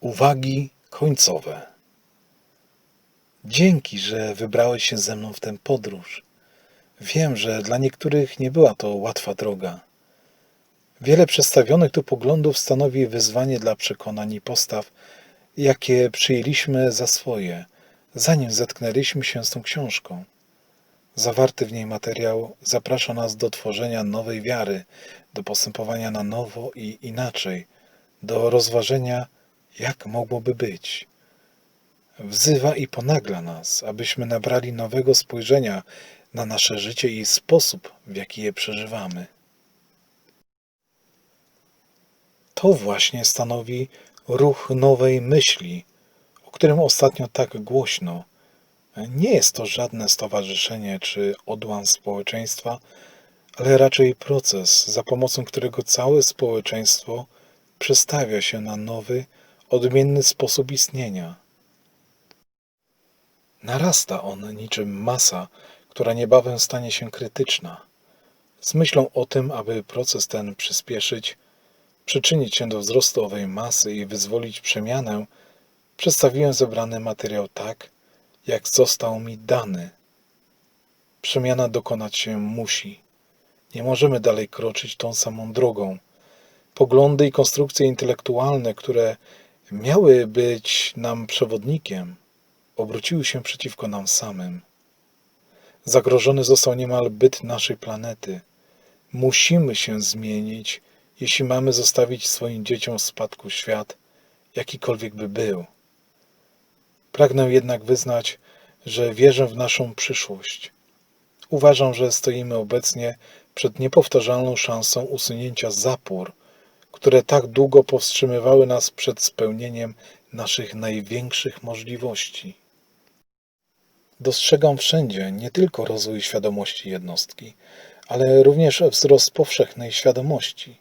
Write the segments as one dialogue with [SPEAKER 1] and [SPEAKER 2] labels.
[SPEAKER 1] Uwagi końcowe. Dzięki, że wybrałeś się ze mną w tę podróż. Wiem, że dla niektórych nie była to łatwa droga. Wiele przedstawionych tu poglądów stanowi wyzwanie dla przekonań i postaw, jakie przyjęliśmy za swoje, zanim zetknęliśmy się z tą książką. Zawarty w niej materiał zaprasza nas do tworzenia nowej wiary, do postępowania na nowo i inaczej, do rozważenia, jak mogłoby być. Wzywa i ponagla nas, abyśmy nabrali nowego spojrzenia na nasze życie i sposób, w jaki je przeżywamy. To właśnie stanowi ruch nowej myśli, o którym ostatnio tak głośno. Nie jest to żadne stowarzyszenie czy odłam społeczeństwa, ale raczej proces, za pomocą którego całe społeczeństwo przestawia się na nowy, odmienny sposób istnienia. Narasta on niczym masa, która niebawem stanie się krytyczna. Z myślą o tym, aby proces ten przyspieszyć, przyczynić się do wzrostu owej masy i wyzwolić przemianę, przedstawiłem zebrany materiał tak, jak został mi dany. Przemiana dokonać się musi. Nie możemy dalej kroczyć tą samą drogą. Poglądy i konstrukcje intelektualne, które miały być nam przewodnikiem, obróciły się przeciwko nam samym. Zagrożony został niemal byt naszej planety. Musimy się zmienić, jeśli mamy zostawić swoim dzieciom w spadku świat, jakikolwiek by był. Pragnę jednak wyznać, że wierzę w naszą przyszłość. Uważam, że stoimy obecnie przed niepowtarzalną szansą usunięcia zapór, które tak długo powstrzymywały nas przed spełnieniem naszych największych możliwości. Dostrzegam wszędzie nie tylko rozwój świadomości jednostki, ale również wzrost powszechnej świadomości.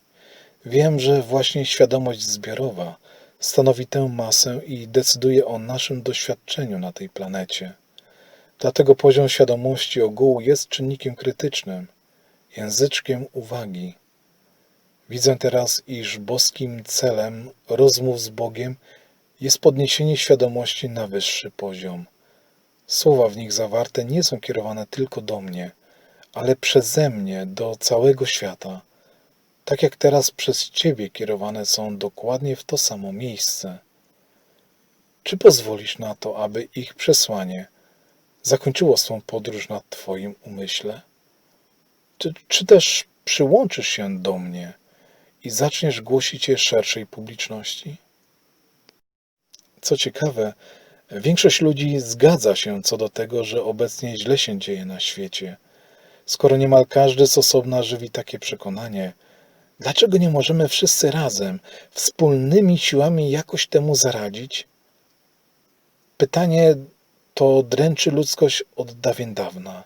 [SPEAKER 1] Wiem, że właśnie świadomość zbiorowa stanowi tę masę i decyduje o naszym doświadczeniu na tej planecie. Dlatego poziom świadomości ogółu jest czynnikiem krytycznym, języczkiem uwagi. Widzę teraz, iż boskim celem rozmów z Bogiem jest podniesienie świadomości na wyższy poziom. Słowa w nich zawarte nie są kierowane tylko do mnie, ale przeze mnie do całego świata, tak jak teraz przez Ciebie kierowane są dokładnie w to samo miejsce. Czy pozwolisz na to, aby ich przesłanie zakończyło swą podróż na Twoim umyśle? Czy, czy też przyłączysz się do mnie i zaczniesz głosić je szerszej publiczności? Co ciekawe, większość ludzi zgadza się co do tego, że obecnie źle się dzieje na świecie. Skoro niemal każdy z osobna żywi takie przekonanie, dlaczego nie możemy wszyscy razem, wspólnymi siłami jakoś temu zaradzić? Pytanie to dręczy ludzkość od dawien dawna.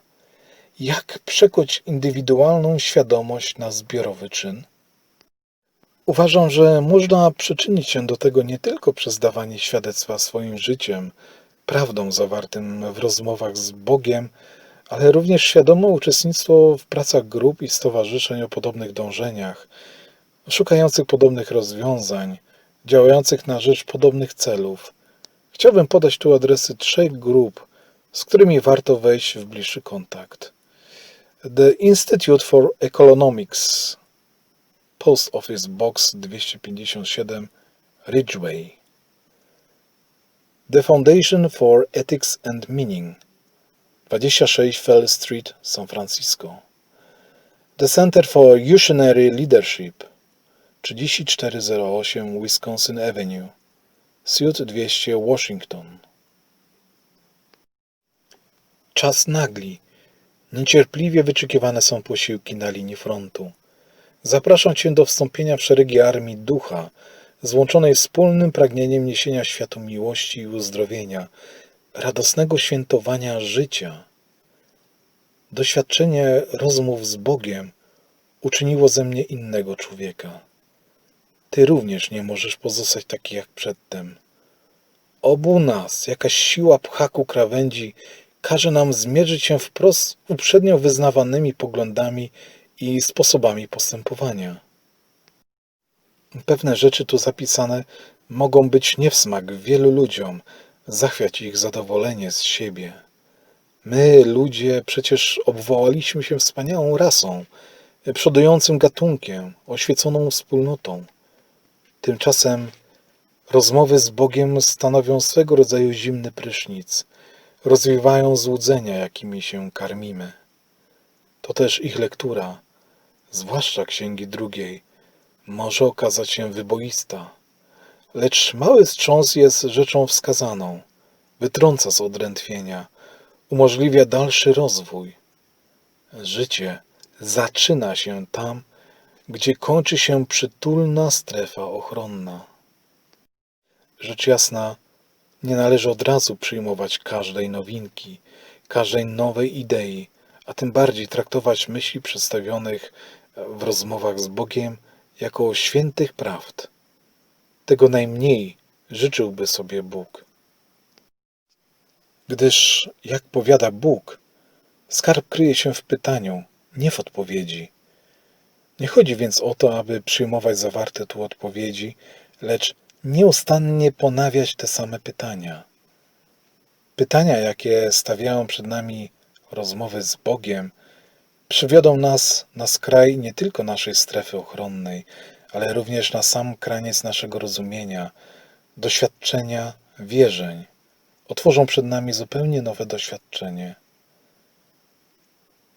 [SPEAKER 1] Jak przekuć indywidualną świadomość na zbiorowy czyn? Uważam, że można przyczynić się do tego nie tylko przez dawanie świadectwa swoim życiem, prawdą zawartym w rozmowach z Bogiem, ale również świadome uczestnictwo w pracach grup i stowarzyszeń o podobnych dążeniach, szukających podobnych rozwiązań, działających na rzecz podobnych celów. Chciałbym podać tu adresy trzech grup, z którymi warto wejść w bliższy kontakt. The Institute for Economics Post Office Box 257 Ridgeway The Foundation for Ethics and Meaning 26 Fell Street, San Francisco The Center for Visionary Leadership 3408 Wisconsin Avenue Suite 200 Washington Czas nagli. Niecierpliwie wyczekiwane są posiłki na linii frontu. Zapraszam Cię do wstąpienia w szeregi Armii Ducha, złączonej wspólnym pragnieniem niesienia światu miłości i uzdrowienia, radosnego świętowania życia. Doświadczenie rozmów z Bogiem uczyniło ze mnie innego człowieka. Ty również nie możesz pozostać taki jak przedtem. Obu nas jakaś siła pcha ku krawędzi każe nam zmierzyć się wprost z uprzednio wyznawanymi poglądami i sposobami postępowania. Pewne rzeczy tu zapisane mogą być nie w smak wielu ludziom, zachwiać ich zadowolenie z siebie. My, ludzie, przecież obwołaliśmy się wspaniałą rasą, przodującym gatunkiem, oświeconą wspólnotą. Tymczasem rozmowy z Bogiem stanowią swego rodzaju zimny prysznic, rozwiewają złudzenia, jakimi się karmimy. To też ich lektura, zwłaszcza księgi drugiej, może okazać się wyboista. Lecz mały wstrząs jest rzeczą wskazaną, wytrąca z odrętwienia, umożliwia dalszy rozwój. Życie zaczyna się tam, gdzie kończy się przytulna strefa ochronna. Rzecz jasna, nie należy od razu przyjmować każdej nowinki, każdej nowej idei, a tym bardziej traktować myśli przedstawionych w rozmowach z Bogiem jako świętych prawd. Tego najmniej życzyłby sobie Bóg. Gdyż, jak powiada Bóg, skarb kryje się w pytaniu, nie w odpowiedzi. Nie chodzi więc o to, aby przyjmować zawarte tu odpowiedzi, lecz nieustannie ponawiać te same pytania. Pytania, jakie stawiają przed nami rozmowy z Bogiem, przywiodą nas na skraj nie tylko naszej strefy ochronnej, ale również na sam kraniec naszego rozumienia, doświadczenia, wierzeń. Otworzą przed nami zupełnie nowe doświadczenie.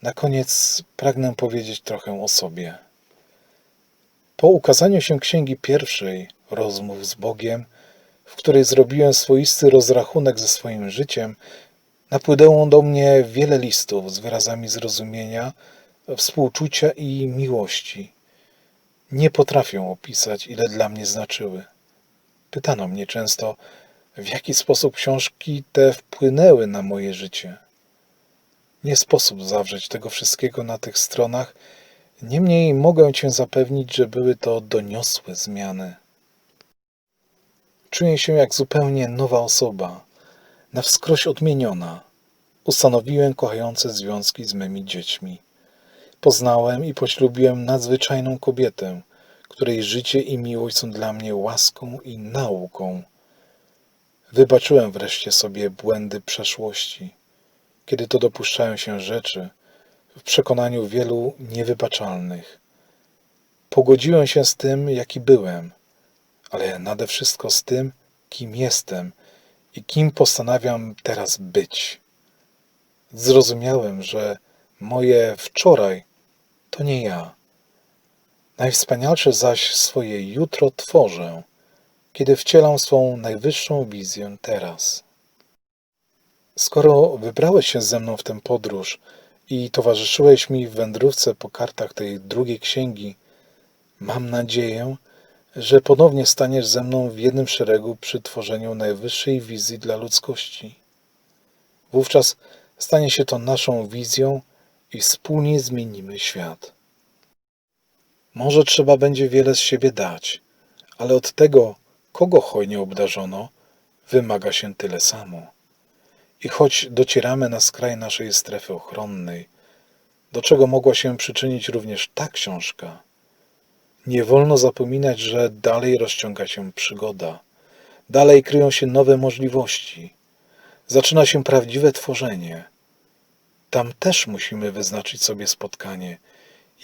[SPEAKER 1] Na koniec pragnę powiedzieć trochę o sobie. Po ukazaniu się księgi pierwszej, rozmów z Bogiem, w której zrobiłem swoisty rozrachunek ze swoim życiem, napłynęło do mnie wiele listów z wyrazami zrozumienia, współczucia i miłości. Nie potrafią opisać, ile dla mnie znaczyły. Pytano mnie często, w jaki sposób książki te wpłynęły na moje życie. Nie sposób zawrzeć tego wszystkiego na tych stronach, niemniej mogę Cię zapewnić, że były to doniosłe zmiany. Czuję się jak zupełnie nowa osoba, na wskroś odmieniona. Ustanowiłem kochające związki z mymi dziećmi. Poznałem i poślubiłem nadzwyczajną kobietę, której życie i miłość są dla mnie łaską i nauką. Wybaczyłem wreszcie sobie błędy przeszłości, kiedy to dopuszczają się rzeczy, w przekonaniu wielu niewybaczalnych. Pogodziłem się z tym, jaki byłem, ale nade wszystko z tym, kim jestem i kim postanawiam teraz być. Zrozumiałem, że moje wczoraj to nie ja. Najwspanialsze zaś swoje jutro tworzę, kiedy wcielam swą najwyższą wizję teraz. Skoro wybrałeś się ze mną w tę podróż i towarzyszyłeś mi w wędrówce po kartach tej drugiej księgi, mam nadzieję, że ponownie staniesz ze mną w jednym szeregu przy tworzeniu najwyższej wizji dla ludzkości. Wówczas stanie się to naszą wizją i wspólnie zmienimy świat. Może trzeba będzie wiele z siebie dać, ale od tego, kogo hojnie obdarzono, wymaga się tyle samo. I choć docieramy na skraj naszej strefy ochronnej, do czego mogła się przyczynić również ta książka, nie wolno zapominać, że dalej rozciąga się przygoda, dalej kryją się nowe możliwości, zaczyna się prawdziwe tworzenie. Tam też musimy wyznaczyć sobie spotkanie,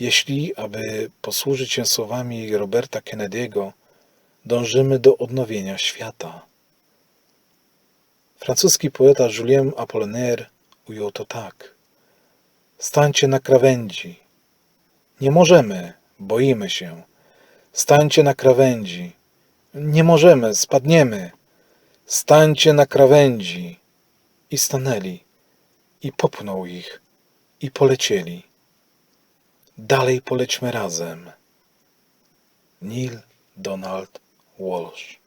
[SPEAKER 1] jeśli, aby posłużyć się słowami Roberta Kennedy'ego, dążymy do odnowienia świata. Francuski poeta Julien Apollinaire ujął to tak. Stańcie na krawędzi. Nie możemy, boimy się. Stańcie na krawędzi. Nie możemy, spadniemy. Stańcie na krawędzi. I stanęli. I popchnął ich. I polecieli. Dalej polećmy razem. Neil Donald Walsh